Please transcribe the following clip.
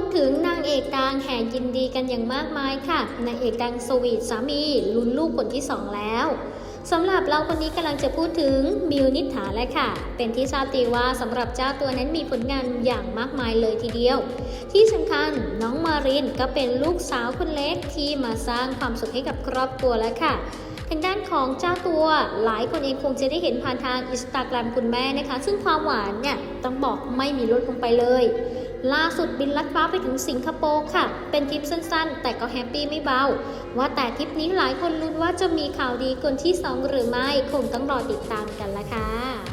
ดถึงนางเอกดังแห่ยินดีกันอย่างมากมายค่ะ นางเอกดังสวีทสามีลุ้นลูกคนที่สองแล้วสำหรับเราคนนี้กำลังจะพูดถึงมิวนิฐาแล้วค่ะ เป็นที่ทราบดีว่าสำหรับเจ้าตัวนั้นมีผลงานอย่างมากมายเลยทีเดียว ที่สำคัญน้องมารินก็เป็นลูกสาวคนเล็กที่มาสร้างความสุขให้กับครอบครัวแล้วค่ะทางด้านของเจ้าตัวหลายคนเองคงจะได้เห็นผ่านทางอินสตาแกรมคุณแม่นะคะ ซึ่งความหวานเนี่ยต้องบอกไม่มีลดลงไปเลย ล่าสุดบินลัดฟ้าไปถึงสิงคโปร์ค่ะ เป็นทริปสั้นๆ แต่ก็แฮปปี้ไม่เบา ว่าแต่ทริปนี้หลายคนลุ้นว่าจะมีข่าวดีคนที่สองหรือไม่ คงต้องรอติดตามกันละค่ะ